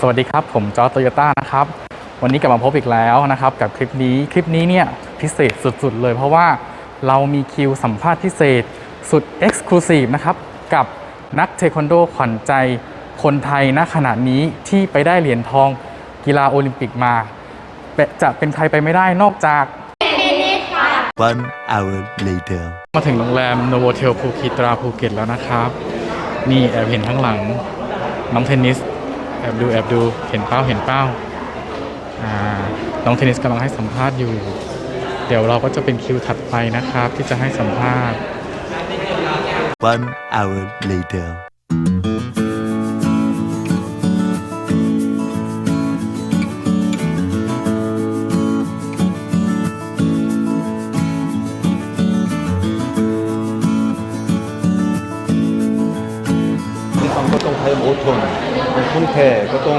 สวัสดีครับ ผมจอร์จโตโยต้านะครับ วันนี้กลับมาพบอีกแล้วนะครับ กับคลิปนี้คลิปนี้เนี่ยพิเศษสุดๆเลย เพราะว่าเรามีคิวสัมภาษณ์พิเศษสุด Exclusive นะครับ กับนักเทควันโดขวัญใจคนไทยณขณะนี้ที่ไปได้เหรียญทองกีฬาโอลิมปิกมาเป็นจะเป็นใครไปไม่ได้นอกจาก One hour later. มาถึงโรงแรมโนโวเทลภูคิตราภูเก็ตแล้วนะครับ นี่แอบเห็นข้างหลังน้องเทนนิสแอบดูแอบดูเห็นเป้าเห็นเป้าอ่าน้องเทนนิสกำลังให้สัมภาษณ์อยู่ เดี๋ยวเราก็จะเป็นคิวถัดไปนะครับ ที่จะให้สัมภาษณ์ One hour later. คุณฟังก็ต้องพยายามอดทน เป็นคุณแพ้ก็ต้อง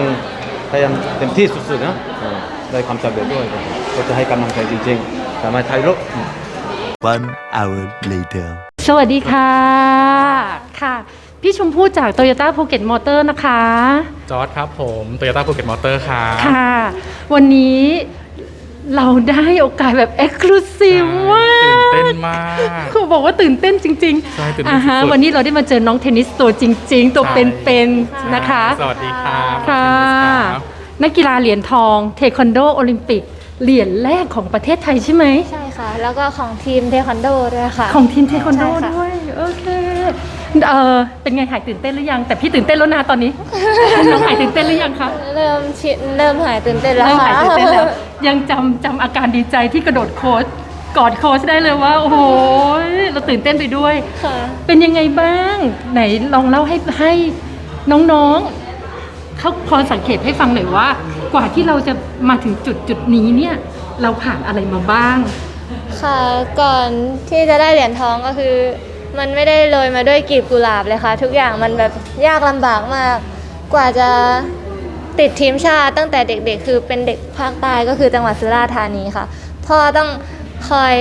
พยายามเต็มที่สุดๆนะเออได้ความสำเร็จด้วยครับก็จะให้กำลังใจจริงๆแต่มาไทยรบ One hour later. สวัสดีค่ะ ค่ะ พี่ชมพู่จาก Toyota Phuket Motor นะคะ จอร์ดครับผมโตโยต้าภูเก็ตมอเตอร์ค่ะค่ะ วันนี้ เราได้โอกาสแบบ Exclusive มากตื่นเต้นมากเขาบอกว่าตื่นเต้นจริงใช่ตื่นเต้นอ่าฮะสุดๆ วันนี้เราได้มาเจอน้องเทนนิสตัวจริง ๆ ตัวใช่เป็นๆนะคะ สวัสดีครับค่ะเทนนิสครับนักกีฬาเหรียญทอง เทควันโดโอลิมปิก เหรียญแรกของประเทศไทยใช่ไหม ใช่ค่ะ แล้วก็ของทีมเทควันโดด้วยค่ะ ของทีมเทควันโดใช่ค่ะ ด้วย โอเค เออเป็นไงหายตื่นเต้นหรือยังแต่พี่ตื่นเต้นแล้วนะตอนนี้ น้องหายตื่นเต้นหรือยังคะเริ่มชินเริ่มหายตื่นเต้นแล้วเริ่มค่ะหายตื่นเต้นแล้วยังจำจำอาการดีใจที่กระโดดโค้ชกอดโค้ชได้เลยว่า โอ้โหเราตื่นเต้นไปด้วย ค่ะ เป็นยังไงบ้าง ไหนลองเล่าให้ให้น้องๆ เขาพอสังเกตให้ฟังหน่อยว่า กว่าที่เราจะมาถึงจุดจุดนี้เนี่ย เราผ่านอะไรมาบ้าง ค่ะ ก่อนที่จะได้เหรียญทองก็คือ มันไม่ได้โรยมาด้วยกลีบกุหลาบเลยค่ะ ทุกอย่างมันแบบยากลำบากมาก กว่าจะติดทีมชาติตั้งแต่เด็กๆ คือเป็นเด็กภาคใต้ก็คือจังหวัดสุราษฎร์ธานีค่ะ พ่อต้องคอย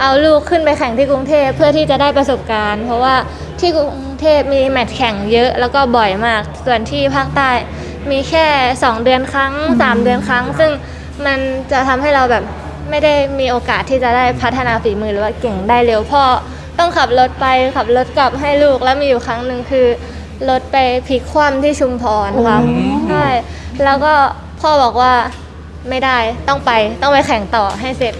เอาลูกขึ้นไปแข่งที่กรุงเทพเพื่อที่จะได้ประสบการณ์ เพราะว่าที่กรุงเทพมีแมตช์แข่งเยอะแล้วก็บ่อยมาก ส่วนที่ภาคใต้มีแค่ 2 เดือนครั้ง 3 เดือนครั้ง ซึ่งมันจะทำให้เราแบบไม่ได้มีโอกาสที่จะได้พัฒนาฝีมือหรือว่าเก่งได้เร็วพ่อ ต้องขับรถไปขับรถกลับให้ลูกแล้วมีอยู่ครั้งหนึ่งคือรถไปพลิกคว่ำที่ชุมพรค่ะใช่แล้วก็พ่อบอกว่าไม่ได้ต้องไปต้องไปแข่งต่อให้เสร็จ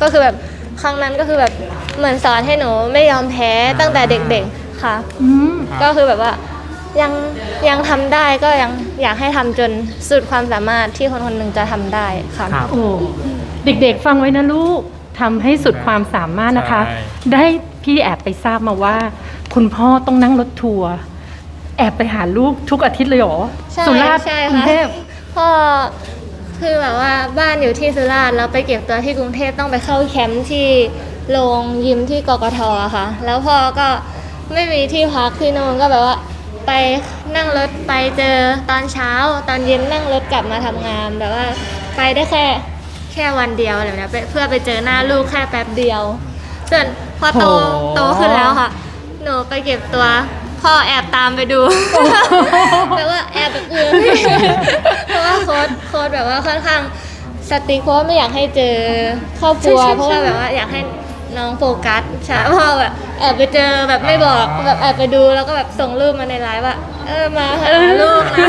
ก็คือแบบครั้งนั้นก็คือแบบเหมือนสอนให้หนูไม่ยอมแพ้ตั้งแต่เด็กๆค่ะอืมก็คือแบบว่ายังยังทำได้ก็ยังอยากให้ทำจนสุดความสามารถที่คนคนหนึ่งจะทำได้ค่ะครับโอ้เด็กๆ ฟังไว้นะลูกทำให้สุดความสามารถนะคะใช่ได้พี่แอบไปทราบมาว่า คุณพ่อต้องนั่งรถทัวร์แอบไปหาลูกทุกอาทิตย์เลยเหรอใช่สุราษฎร์ใช่กรุงค่ะเทพพ่อคือแบบว่าบ้านอยู่ที่สุราษฎร์แล้วไปเก็บตัวที่กรุงเทพต้องไปเข้าแคมป์ที่โรงยิมที่กกทอะค่ะ แล้วพ่อก็ไม่มีที่พักที่นู่นก็แบบว่า ไปนั่งรถไปเจอตอนเช้า ตอนเย็นนั่งรถกลับมาทำงานแบบว่าไปได้แค่แค่วันเดียวอะไรแบบเนี้ยไปเพื่อไปเจอหน้าลูกแค่แป๊บเดียว ส่วน พอโตโห โตขึ้นแล้วค่ะ หนูไปเก็บตัว พ่อแอบตามไปดูแต่ว่าแอบแบบอื่นเพราะว่าโค้ดโค้ดแบบว่าค่อนข้างสติ๊กเพราะว่าไม่อยากให้เจอครอบครัว ใช่ใช่ใช่ เพราะว่าแบบว่าอยากให้น้องโฟกัสใช่พ่อแบบแอบไปเจอแบบไม่บอกแบบแอบไปดูแล้วก็แบบส่งรูปมาในไลน์ว่า เออมาหาลูกนะ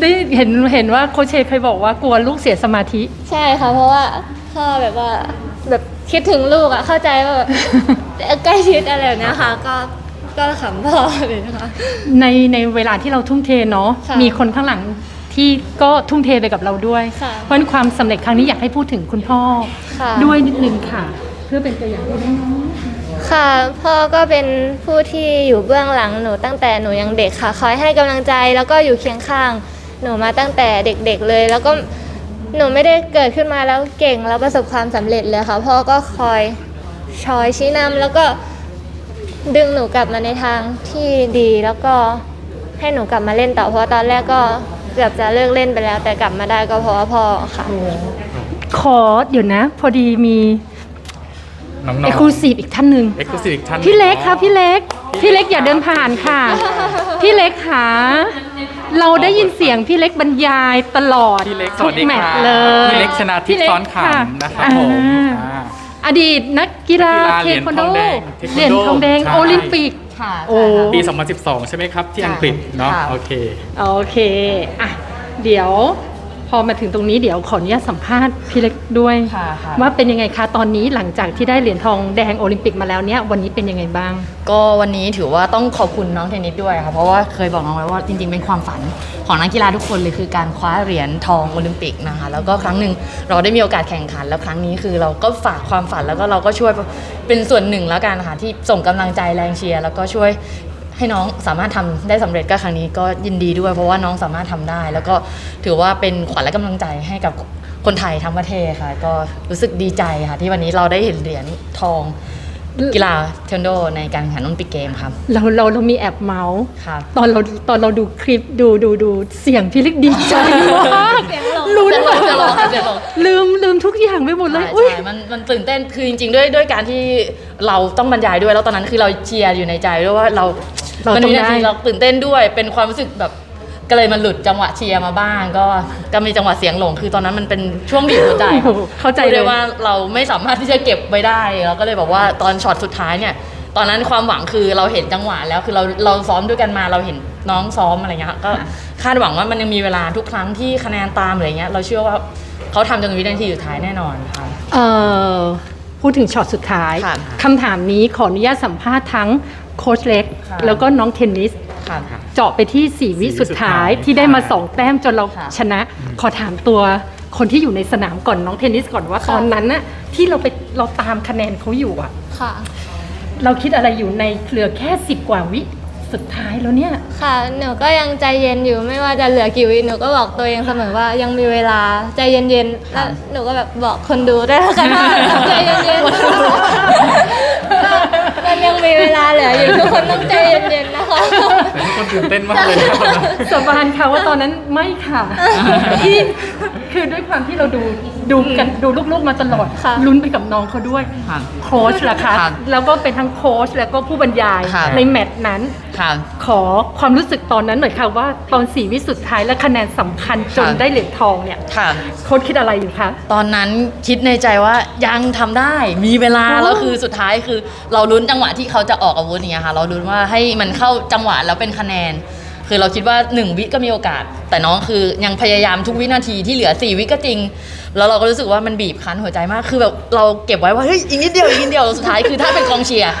ได้เห็นเห็นว่าโคชเชเคยบอกว่ากลัวลูกเสียสมาธิ ใช่ค่ะเพราะว่า พ่อแบบว่าแบบคิดถึงลูกอะเข้าใจว่าแบบใกล้ชิดอะไรแบบเนี้ยค่ะ ก็ก็ขำพ่อเลยนะคะ ในในเวลาที่เราทุ่มเทเนาะค่ะมีคนข้างหลังที่ก็ทุ่มเทไปกับเราด้วย ค่ะ เพราะฉะนั้นความสำเร็จครั้งนี้อยากให้พูดถึงคุณพ่อ ค่ะ ด้วยนิดนึงค่ะ เพื่อเป็นตัวอย่างให้น้องค่ะพ่อก็เป็นผู้ที่อยู่เบื้องหลังหนูตั้งแต่หนูยังเด็กค่ะ คอยให้กำลังใจแล้วก็อยู่เคียงข้าง หนูมาตั้งแต่เด็กๆเลย แล้วก็ หนูไม่ได้เกิดขึ้นมาแล้วเก่งแล้วประสบความสำเร็จเลยค่ะพ่อก็คอยชอยชี้นำแล้วก็ดึงหนูกลับมาในทางที่ดีแล้วก็ให้หนูกลับมาเล่นต่อเพราะตอนแรกก็เกือบจะเลิกเล่นไปแล้ว แต่กลับมาได้ก็เพราะว่าพ่อค่ะขอเดี๋ยวนะ พอดีมีน้องๆเอกลูซีฟอีกท่านหนึ่งเอ็กซ์คลูซีฟอีกท่านหนึ่งพี่เล็กค่ะพี่เล็กพี่เล็กอย่าเดินผ่านค่ะ พี่เล็กค่ะ เราได้ยินเสียงพี่เล็กบรรยายตลอดพี่เล็กสทุวัสดีแมคตรับช์เลย พี่เล็กชนะทิพย์ซ้อนขำนะครับผม อ่าอ่าอดีตนักกีฬานักเทกีฬาควันโดเหรียญทองแดงเทควันโดใช่เหรียญทองแดงโอลิมปิก ค่ะ โอ้ ปี 2012 ใช่ไหมครับ ที่อังกฤษเนาะค่ะ โอเค โอเค อะ เดี๋ยว พอมาถึงตรงนี้เดี๋ยวขออนุญาตสัมภาษณ์พี่เล็กด้วยค่ะค่ะ ว่าเป็นยังไงคะตอนนี้หลังจากที่ได้เหรียญทองแดงโอลิมปิกมาแล้วเนี่ยวันนี้เป็นยังไงบ้าง ก็วันนี้ถือว่าต้องขอบคุณน้องเทนนิสด้วยค่ะเพราะว่าเคยบอกน้องไว้ว่าจริงๆ เป็นความฝันของนักกีฬาทุกคนเลยคือการคว้าเหรียญทองโอลิมปิกนะคะแล้วก็ครั้งหนึ่งเราได้มีโอกาสแข่งขัน แล้วครั้งนี้คือเราก็ฝากความฝันแล้วก็เราก็ช่วยเป็นส่วนหนึ่งแล้วกันค่ะที่ส่งกำลังใจแรงเชียร์แล้วก็ช่วย ให้น้องสามารถทำได้สำเร็จก็ครั้งนี้ก็ยินดีด้วย เพราะว่าน้องสามารถทำได้ แล้วก็ถือว่าเป็นขวัญและกำลังใจให้กับคนไทยทั้งประเทศค่ะ ก็รู้สึกดีใจค่ะ ที่วันนี้เราได้เห็นเหรียญทองกีฬาเทควันโดในการแข่งขันโอลิมปิกเกมครับเราเราเรามีแอบเมาส์ครับตอนเราตอนเราดูคลิปดูดูดูเสียงพี่เล็กดีใจมากลุ้นเสียงหลงแบบเสียงหลงเสียงหลงลืมลืมทุกอย่างไปหมดเลยใช่อุ้ยใช่มันมันตื่นเต้นคือจริง ๆ ด้วยด้วยการที่เราต้องบรรยายด้วยแล้วตอนนั้นคือเราเชียร์อยู่ในใจด้วยว่าเรา เรามันต้องมีนาทีได้เราตื่นเต้นด้วย เป็นความรู้สึกแบบก็เลยมันหลุดจังหวะเชียร์มาบ้าง ก็ก็มีจังหวะเสียงหลงคือตอนนั้นมันเป็นช่วงบีบหัวใจโอ้โหเข้าใจพูดเลได้ย ว่าเราไม่สามารถที่จะเก็บไว้ได้เราก็เลยบอกว่าตอนช็อตสุดท้ายเนี่ย ตอนนั้นความหวังคือเราเห็นจังหวะแล้วคือเราเราซ้อมด้วยกันมาเราเห็นน้องซ้อมอะไรเงี้ยก็คาดหวังว่ามันยังมีเวลาทุกครั้งที่คะแนนตามอะไรเงี้ยเราเชื่อว่าเขาทำจนวินาทีสุดท้ายแน่นอนค่ะ เอ่อ พูดถึงช็อตสุดท้ายค่ะคำถามนี้ขออนุญาตสัมภาษณ์ทั้งโค้ชเล็ก ค่ะ แล้วก็น้องเทนนิส ค่ะ เจาะไปที่4วิสี่วิสุดท้ายสุดท้ายที่ได้มา2แต้มจนเราค่ะ ชนะ ขอถามตัวคนที่อยู่ในสนามก่อนน้องเทนนิสก่อนว่าตอนนั้นน่ะที่เราไปเราตามคะแนนเขาอยู่อะค่ะ เราคิดอะไรอยู่ในเหลือแค่10กว่าวิ สุดท้ายแล้วเนี่ย ค่ะ หนูก็ยังใจเย็นอยู่ไม่ว่าจะเหลือกี่วิหนูก็บอกตัวเองเสมอว่ายังมีเวลาใจเย็นๆแล้วหนูก็แบบบอกคนดูได้วยแล้วกันว่าใจเย็นๆ มันยังมีเวลาเหลืออยู่ทุกคนต้องใจเย็นๆนะคะแต่ทุกคนตื่นเต้นมากเลยนะครับสบานค่ะว่าตอนนั้นไม่ค่ะที่คือด้วยความที่เราดูดูกันดูลูกๆมาตลอดค่ะลุ้นไปกับน้องเขาด้วยค่ะ โค้ชล่ะคะค่ะแล้วก็เป็นทั้งโค้ชแล้วก็ผู้บรรยายค่ะ ในแมตช์นั้น ค่ะ ขอความรู้สึกตอนนั้นหน่อยค่ะว่าตอนสี่วิสุดท้ายและคะแนนสำคัญจนค่ะ ได้เหรียญทองเนี่ยค่ะ โค้ชคิดอะไรอยู่คะ ตอนนั้นคิดในใจว่ายังทำได้มีเวลาอ๋อแล้วคือสุดท้ายคือเราลุ้นจังหวะที่เขาจะออกอาวุธอย่างเงี้ยค่ะ เราลุ้นว่าให้มันเข้าจังหวะแล้วเป็นคะแนน คือเราคิดว่า 1 วิก็มีโอกาส แต่น้องคือยังพยายามทุกวินาทีที่เหลือ 4 วิก็จริง แล้วเราก็รู้สึกว่ามันบีบคั้นหัวใจมาก คือแบบเราเก็บไว้ว่าเฮ้ยอีกนิดเดียวอีกนิดเดียวสุดท้ายคือถ้าเป็นกองเชียร์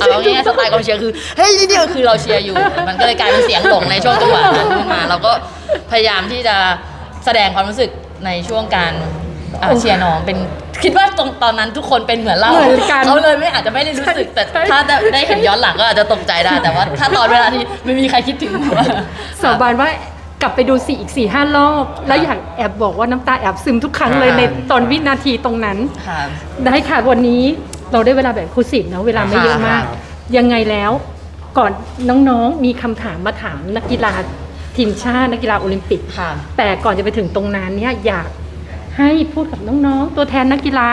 เอาง่ายๆสไตล์กองเชียร์คือเฮ้ยนิดเดียวคือเราเชียร์อยู่ มันก็เลยกลายเป็นเสียงหลงในช่วงจังหวะนั้นขึ้นมา เราก็พยายามที่จะแสดงความรู้สึกในช่วงการ อะเชียร์น้องเป็นคิดว่าตรงตอนนั้นทุกคนเป็นเหมือนเราเหมือนกันเขาเลยไม่อาจจะไม่ได้รู้สึกแต่ใช่ ถ้าได้เห็นย้อนหลังก็อาจจะตกใจได้แต่ว่า ถ้าตอนเวลาที่ไม่มีใครคิดถึงว่าสาบานว่ากลับไปดูสี่อีกสี่ห้ารอบ แล้วอยากแอบบอกว่าน้ำตาแอบซึมทุกครั้งเลยค่ะ ในตอนวินาทีตรงนั้น ค่ะ ได้ค่ะวันนี้เราได้เวลาแบบคูสิบนะเวลาไม่เยอะมาก ค่ะ ยังไงแล้วก่อนน้องๆมีคำถามมาถามนักกีฬาทีมชาตินักกีฬาโอลิมปิก ค่ะ แต่ก่อนจะไปถึงตรงนั้นเนี่ยอยาก ให้พูดกับน้องๆ ตัวแทนนักกีฬา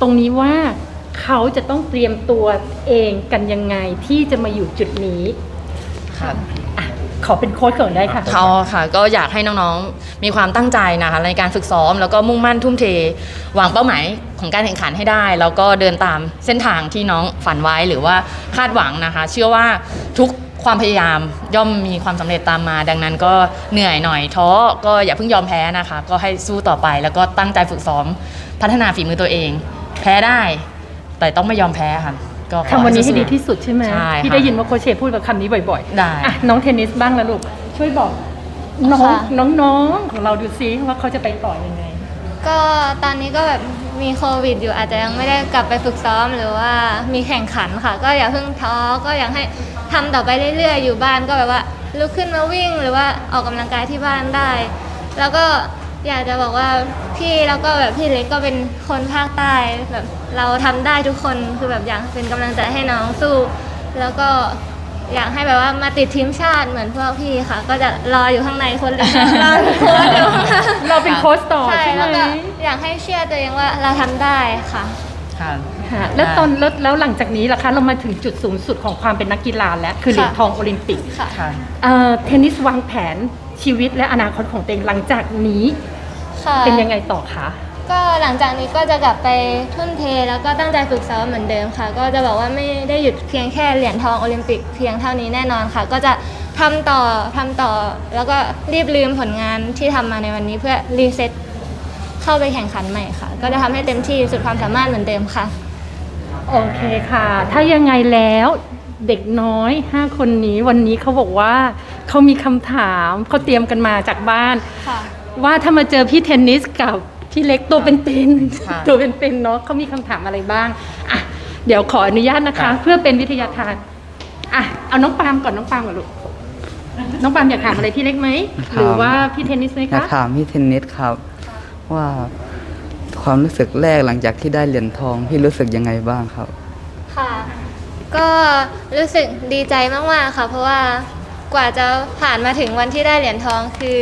ตรงนี้ว่าเขาจะต้องเตรียมตัวเองกันยังไงที่จะมาอยู่จุดนี้ค่ะอะขอเป็นโค้ชก่อนได้ค่ะเขาค่ะ ก็อยากให้น้องๆ มีความตั้งใจนะคะในการฝึกซ้อม แล้วก็มุ่งมั่นทุ่มเทวางเป้าหมายของการแข่งขันให้ได้ แล้วก็เดินตามเส้นทางที่น้องฝันไว้หรือว่าคาดหวังนะคะ เชื่อว่าทุก ความพยายามย่อมมีความสำเร็จตามมา ดังนั้นก็เหนื่อยหน่อยท้อก็อย่าเพิ่งยอมแพ้นะคะ ก็ให้สู้ต่อไปแล้วก็ตั้งใจฝึกซ้อมพัฒนาฝีมือตัวเอง แพ้ได้ แต่ต้องไม่ยอมแพ้ค่ะก็ขอทำวันนี้ให้สู้ๆดีที่สุดใช่ไหมใช่ค่ะที่ได้ยินว่าโคชเชพูดแบบคำนี้บ่อยๆได้อะน้องเทนนิสบ้างละลูกช่วยบอกน้องค่ะน้องๆของเราดูซิว่าเขาจะไปต่อยังไง ก็ตอนนี้ก็แบบมีโควิดอยู่อาจจะยังไม่ได้กลับไปฝึกซ้อมหรือว่ามีแข่งขันค่ะ ก็อย่าเพิ่งท้อก็อยากให้ ทำต่อไปเรื่อยๆ อยู่บ้านก็แบบว่าลุกขึ้นมาวิ่งหรือว่าออกกำลังกายที่บ้านได้ แล้วก็อยากจะบอกว่าพี่แล้วก็แบบพี่เล็กก็เป็นคนภาคใต้แบบเราทำได้ทุกคนคือแบบอยากเป็นกำลังใจให้น้องสู้ แล้วก็อยากให้แบบว่ามาติดทีมชาติเหมือนพวกพี่ค่ะ ก็จะรออยู่ข้างในคนเล็กรอโค้ชอยู่ข้างหน้าเราเป็นโค้ชต่อใช่ใช่ไหมแล้วก็อยากให้เชื่อตัวเองว่าเราทำได้ค่ะ ค่ะ ค่ะแล้วตอนแล้วแล้วหลังจากนี้ล่ะคะ เรามาถึงจุดสูงสุดของความเป็นนักกีฬาแล้ว คือเหรียญค่ะทองโอลิมปิกค่ะ ค่ะ เอ่อเทนนิสวางแผนชีวิตและอนาคตของตัวเองหลังจากนี้ค่ะเป็นยังไงต่อคะก็หลังจากนี้ก็จะกลับไปทุ่นเทแล้วก็ตั้งใจฝึกซ้อมเหมือนเดิมค่ะ ก็จะบอกว่าไม่ได้หยุดเพียงแค่เหรียญทองโอลิมปิกเพียงเท่านี้แน่นอนค่ะ ก็จะทำต่อทำต่อ แล้วก็รีบลืมผลงานที่ทำมาในวันนี้เพื่อรีเซ็ตเข้าไปแข่งขันใหม่ค่ะ ก็จะทำให้เต็มที่สุดความสามารถเหมือนเดิมค่ะ โอเคค่ะ ถ้ายังไงแล้วเด็กน้อย 5 คนนี้วันนี้เขาบอกว่าเขามีคำถามเขาเตรียมกันมาจากบ้าน ค่ะ ว่าถ้ามาเจอพี่เทนนิสกับพี่เล็กตัวเป็นค่ะ ๆตัวเป็นๆเนาะเขามีคำถามอะไรบ้างอะเดี๋ยวขออนุญาตนะคะ เพื่อเป็นวิทยาทานอะเอาน้องปาล์มก่อนน้องปาล์มก่อนลูกน้องปาล์มอยากถามอะไรพี่เล็กไหมถามหรือว่าพี่เทนนิสไหมอยากคะถามพี่เทนนิสครับ ว่า ความรู้สึกแรกหลังจากที่ได้เหรียญทองพี่รู้สึกยังไงบ้างครับ ค่ะ ก็รู้สึกดีใจมากๆค่ะ เพราะว่ากว่าจะผ่านมาถึงวันที่ได้เหรียญทองคือ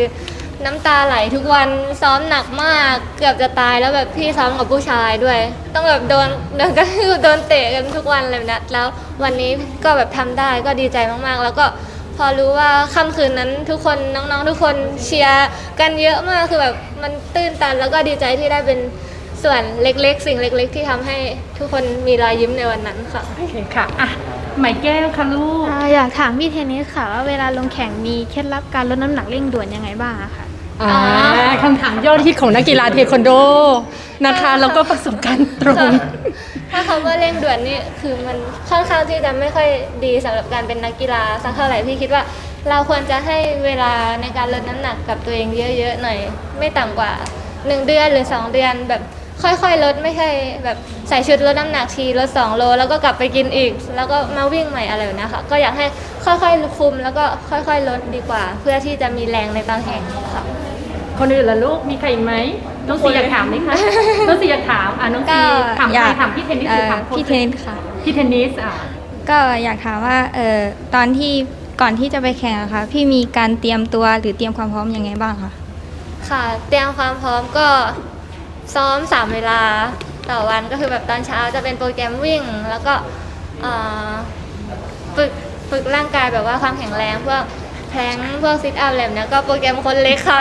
น้ำตาไหลทุกวันซ้อมหนักมาก เกือบจะตายแล้วแบบพี่ซ้อมกับผู้ชายด้วย ต้องแบบโดนโดนกระทืบโดนเตะกันทุกวันเลยนะแล้ววันนี้ก็แบบทำได้ก็ดีใจมากๆ แล้วก็พอรู้ว่าค่ำคืนนั้นทุกคนน้องๆ ทุกคนเชียร์กันเยอะมากคือแบบมันตื้นตันแล้วก็ดีใจที่ได้เป็น ส่วนเล็กๆ สิ่งเล็กๆ ที่ทำให้ทุกคนมีรอยยิ้มในวันนั้นค่ะ โอเคค่ะอะไหมแก้วค่ะลูก อ่าอยากถามพี่เทนนิสค่ะว่าเวลาลงแข่งมีเคล็ดลับการลดน้ำหนักเร่งด่วนยังไงบ้างอะค่ะ อ่าคำถามยอดฮิตของนักกีฬาเทควันโดนะคะ แล้วก็ประสบการณ์ตรง ถ้าคำว่าเร่งด่วนนี่คือมันค่อนข้างที่จะไม่ค่อยดีสำหรับการเป็นนักกีฬาสักเท่าไหร่พี่คิดว่าเราควรจะให้เวลาในการลดน้ำหนักกับตัวเองเยอะๆหน่อย ไม่ต่ำกว่า 1 เดือนหรือ 2 เดือนแบบ ค่อยๆลดไม่ใช่แบบใส่ชุดลดน้ำหนักทีลด2โล แล้วก็กลับไปกินอีก แล้วก็มาวิ่งใหม่อะไรแบบนี้ค่ะ ก็อยากให้ค่อยๆคุมแล้วก็ค่อยๆลดดีกว่า เพื่อที่จะมีแรงในตอนแข่งค่ะ คนอื่นล่ะลูกมีใครอีกไหมน้องซีอยากถามไหมคะ น้องซีอยากถามอะน้องซีก็ถามอใครยากถามพี่เทนนิสหรือถามโค้ชพี่เทนนิสค่ะ พี่เทนนิสอะก็อยากถามว่าเออตอนที่ก่อนที่จะไปแข่งอะค่ะพี่มีการเตรียมตัวหรือเตรียมความพร้อมยังไงบ้างคะ ค่ะ เตรียมความพร้อมก็ ซ้อมสามเวลาต่อวันก็คือแบบตอนเช้าจะเป็นโปรแกรมวิ่ง แล้วก็เอ่อฝึกฝึกร่างกายแบบว่าความแข็งแรงพวกแพลงก์พวกซิทอัพอะไรแบบเนี้ยก็โปรแกรมคนเล็กค่ะ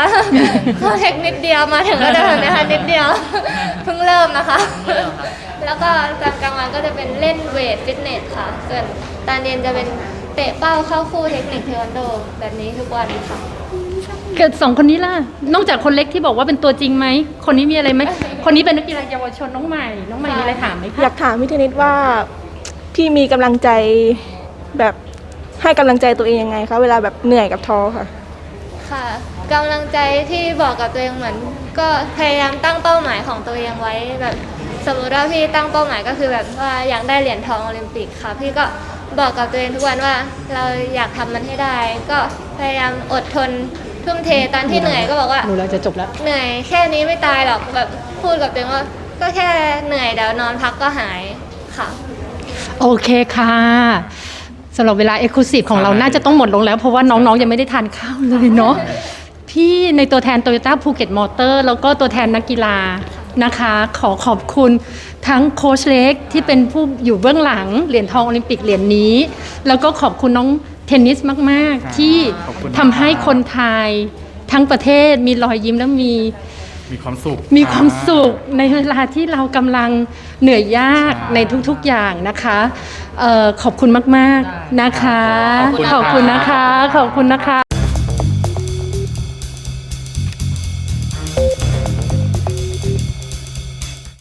ก็เทคนิดเดียวมาถึงก็จะแบบเนี้ยค่ะนิดเดียวเพิ่งเริ่มนะคะ แล้วก็ตอนกลางวันก็จะเป็นเล่นเวทฟิตเนสค่ะ ส่วนตอนเย็นจะเป็นเตะเป้าเข้าคู่เทคนิคเทควันโดแบบนี้ทุกวันค่ะเกิดสองคนนี้ล่ะ นอกจากคนเล็กที่บอกว่าเป็นตัวจริงไหม คนนี้มีอะไรไหม คนนี้เป็นนักกีฬาเยาวชนน้องใหม่ น้องใหม่มีอะไรถามไหมอคะยากถามพี่เทนนิสว่าพี่มีกำลังใจแบบให้กำลังใจตัวเองยังไงคะเวลาแบบเหนื่อยกับท้อค่ะ ค่ะกำลังใจที่บอกกับตัวเองเหมือน ก็พยายามตั้งเป้าหมายของตัวเองไว้แบบ สมมติว่าพี่ตั้งเป้าหมายก็คือแบบว่าอยากได้เหรียญทองโอลิมปิกค่ะ พี่ก็บอกกับตัวเองทุกวันว่า เราอยากทำมันให้ได้ ก็พยายามอดทน ทุ่มเทตอนที่เหนื่อยก็บอกว่า หนูเราจะจบแล้ว เหนื่อยแค่นี้ไม่ตายหรอกแบบพูดกับตัวเองว่า ก็แค่เหนื่อยเดี๋ยวนอนพักก็หายค่ะ โอเคค่ะสำหรับเวลาเอ็กซ์คลูซีฟของเรา น่าจะต้องหมดลงแล้ว เพราะว่าน้องๆ ยังไม่ได้ทานข้าวเลยเนาะ พี่ในตัวแทนโตโยต้าภูเก็ตมอเตอร์แล้วก็ตัวแทนนักกีฬานะคะ ขอขอบคุณทั้งโค้ชเล็กที่เป็นผู้อยู่เบื้องหลังเหรียญทองโอลิมปิกเหรียญนี้ แล้วก็ขอบคุณน้อง เทนนิสมากๆที่ขอบคุณทำให้คนไทยทั้งประเทศมีรอยยิ้มและมีมีความสุขมีความสุขในเวลาที่เรากำลังเหนื่อยยากใช่ในทุกๆอย่างนะคะเออขอบคุณมากๆนะคะ ขอบคุณขอบคุณนะคะ ขอบคุณนะคะ